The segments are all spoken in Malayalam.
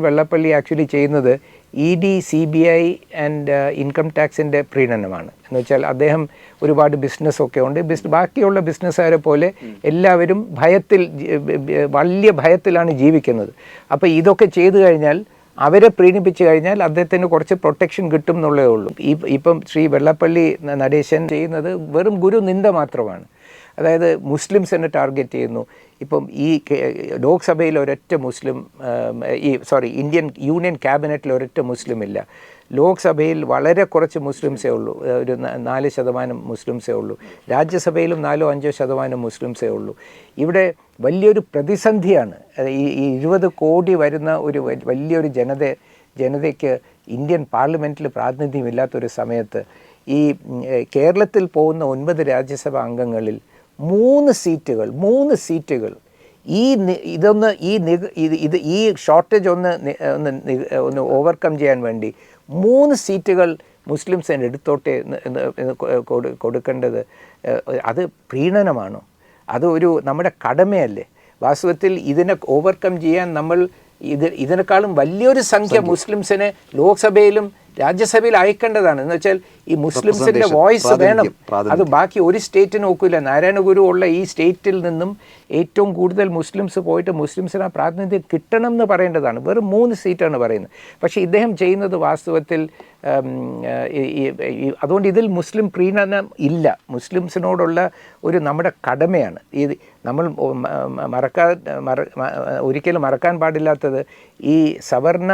വെള്ളപ്പള്ളി ആക്ച്വലി ചെയ്യുന്നത് E D C B I and income ടാക്സിന്റെ പ്രീണനമാണ്. എന്ന് വെച്ചാൽ അദ്ദേഹം ഒരുപാട് ബിസിനസ്സൊക്കെ ഉണ്ട്. ബിസ് ബാക്കിയുള്ള ബിസിനസ്സുകാരെ പോലെ എല്ലാവരും ഭയത്തിൽ വലിയ ഭയത്തിലാണ് ജീവിക്കുന്നത്. അപ്പോൾ ഇതൊക്കെ ചെയ്തു കഴിഞ്ഞാൽ അവരെ പ്രീണിപ്പിച്ചു കഴിഞ്ഞാൽ അദ്ദേഹത്തിന് കുറച്ച് പ്രൊട്ടക്ഷൻ കിട്ടും എന്നുള്ളതേ ഉള്ളൂ. ഈ ഇപ്പം ശ്രീ വെള്ളപ്പള്ളി നടേശൻ ചെയ്യുന്നത് വെറും ഗുരു നിന്ദ മാത്രമാണ്. അതായത് മുസ്ലിംസിനെ ടാർഗറ്റ് ചെയ്യുന്നു. ഇപ്പം ഈ ലോക്സഭയിൽ ഒരൊറ്റ മുസ്ലിം ഈ സോറി ഇന്ത്യൻ യൂണിയൻ ക്യാബിനറ്റിൽ ഒരൊറ്റ മുസ്ലിം ഇല്ല ലോക്സഭയിൽ വളരെ കുറച്ച് മുസ്ലിംസേ ഉള്ളൂ. ഒരു നാല് ശതമാനം മുസ്ലിംസേ ഉള്ളൂ. രാജ്യസഭയിലും നാലോ അഞ്ചോ ശതമാനം മുസ്ലിംസേ ഉള്ളൂ. ഇവിടെ വലിയൊരു പ്രതിസന്ധിയാണ്. ഈ ഇരുപത് കോടി വരുന്ന ഒരു വലിയൊരു ജനത ജനതയ്ക്ക് ഇന്ത്യൻ പാർലമെന്റിൽ പ്രാതിനിധ്യമില്ലാത്തൊരു സമയത്ത് ഈ കേരളത്തിൽ പോകുന്ന ഒൻപത് രാജ്യസഭാ അംഗങ്ങളിൽ മൂന്ന് സീറ്റുകൾ മൂന്ന് സീറ്റുകൾ. ഈ ഇതൊന്ന് ഈ നിക ഇത് ഈ ഷോർട്ടേജ് ഒന്ന് ഒന്ന് ഒന്ന് ഓവർകം ചെയ്യാൻ വേണ്ടി മൂന്ന് സീറ്റുകൾ മുസ്ലിംസിന് എടുത്തോട്ടെ കൊടുക്കേണ്ടത് അത് പ്രീണനമാണോ. അത് ഒരു നമ്മുടെ കടമയല്ലേ. വാസ്തവത്തിൽ ഇതിനെ ഓവർകം ചെയ്യാൻ നമ്മൾ ഇത് ഇതിനേക്കാളും വലിയൊരു സംഖ്യ. മുസ്ലിംസിനെ ലോക്സഭയിലും രാജ്യസഭയിൽ അയക്കേണ്ടതാണ്. എന്ന് വെച്ചാൽ ഈ മുസ്ലിംസിന്റെ വോയിസ് വേണം. അത് ബാക്കി ഒരു സ്റ്റേറ്റ് നോക്കില്ല നാരായണഗുരു ഉള്ള ഈ സ്റ്റേറ്റിൽ നിന്നും ഏറ്റവും കൂടുതൽ മുസ്ലിംസ് പോയിട്ട് മുസ്ലിംസിന് ആ പ്രാതിനിധ്യം കിട്ടണം എന്ന് പറയേണ്ടതാണ്. വെറും മൂന്ന് സീറ്റാണ് പറയുന്നത്. പക്ഷേ ഇദ്ദേഹം ചെയ്യുന്നത് വാസ്തവത്തിൽ ഈ- ഈ- ഈ- അതുകൊണ്ട് ഇതിൽ മുസ്ലിം പ്രീണനം ഇല്ല. മുസ്ലിംസിനോടുള്ള ഒരു നമ്മുടെ കടമയാണ്. ഇത് നമ്മൾ മറക്കാ മറ ഒരിക്കലും മറക്കാൻ പാടില്ലാത്തത് ഈ സവർണ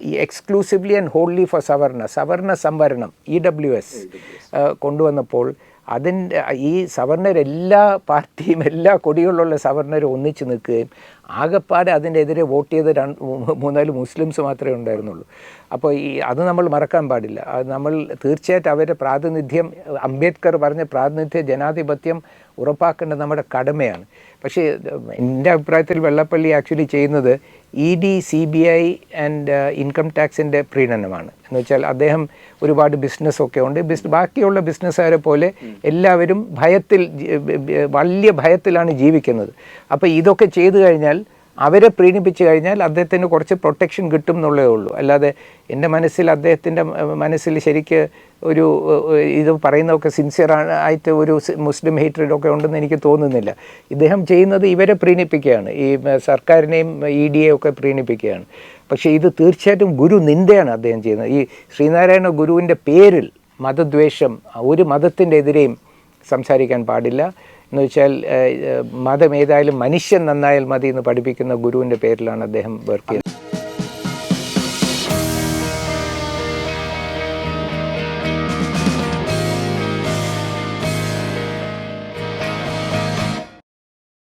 ഈ എക്സ്ക്ലൂസീവ്ലി ആൻഡ് ഹോൺലി ഫോർ സവർണ സവർണ സംവരണം ഇ ഡബ്ല്യു എസ് കൊണ്ടുവന്നപ്പോൾ അതിന്റെ ഈ സവർണരെല്ലാ പാർട്ടിയും എല്ലാ കൊടികളിലുള്ള സവർണരും ഒന്നിച്ച് നിൽക്കുകയും ആകെപ്പാടെ അതിനെതിരെ വോട്ട് ചെയ്ത രണ്ട് മൂന്നാൽ മുസ്ലിംസ് മാത്രമേ ഉണ്ടായിരുന്നുള്ളൂ. അപ്പോൾ ഈ അത് നമ്മൾ മറക്കാൻ പാടില്ല. അത് നമ്മൾ തീർച്ചയായിട്ടും അവരുടെ പ്രാതിനിധ്യം അംബേദ്കർ പറഞ്ഞ പ്രാതിനിധ്യ ജനാധിപത്യം ഉറപ്പാക്കേണ്ടത് നമ്മുടെ കടമയാണ്. പക്ഷേ എന്റെ അഭിപ്രായത്തിൽ വെള്ളപ്പള്ളി ആക്ച്വലി ചെയ്യുന്നത് E D C B I and income ടാക്സിന്റെ പ്രീണനമാണ്. എന്ന് വെച്ചാൽ അദ്ദേഹം ഒരുപാട് ബിസിനസ്സൊക്കെ ഉണ്ട്. ബിസ് ബാക്കിയുള്ള ബിസിനസ്സുകാരെ പോലെ എല്ലാവരും ഭയത്തിൽ വലിയ ഭയത്തിലാണ് ജീവിക്കുന്നത്. അപ്പോൾ ഇതൊക്കെ ചെയ്തു കഴിഞ്ഞാൽ അവരെ പ്രീണിപ്പിച്ചു കഴിഞ്ഞാൽ അദ്ദേഹത്തിന് കുറച്ച് പ്രൊട്ടക്ഷൻ കിട്ടും എന്നുള്ളതേ ഉള്ളൂ. അല്ലാതെ എന്റെ മനസ്സിൽ അദ്ദേഹത്തിന്റെ മനസ്സിൽ ശരിക്ക് ഒരു ഇത് പറയുന്നതൊക്കെ സിൻസിയർ ആയിട്ട് ഒരു മുസ്ലിം ഹേറ്റഡ് ഒക്കെ ഉണ്ടെന്ന് എനിക്ക് തോന്നുന്നില്ല. ഇദ്ദേഹം ചെയ്യുന്നത് ഇവരെ പ്രീണിപ്പിക്കുകയാണ്. ഈ സർക്കാരിനെയും ഇ ഡി എ ഒക്കെ പ്രീണിപ്പിക്കുകയാണ്. പക്ഷേ ഇത് തീർച്ചയായിട്ടും ഗുരു നിന്ദയാണ് അദ്ദേഹം ചെയ്യുന്നത്. ഈ ശ്രീനാരായണ ഗുരുവിന്റെ പേരിൽ മതദ്വേഷം ഒരു മതത്തിന്റെ എതിരെയും സംസാരിക്കാൻ പാടില്ല. എന്ന് വെച്ചാൽ മതം ഏതായാലും മനുഷ്യൻ നന്നായാൽ മതി എന്ന് പഠിപ്പിക്കുന്ന ഗുരുവിന്റെ പേരിലാണ് അദ്ദേഹം വർക്ക് ചെയ്യുന്നത്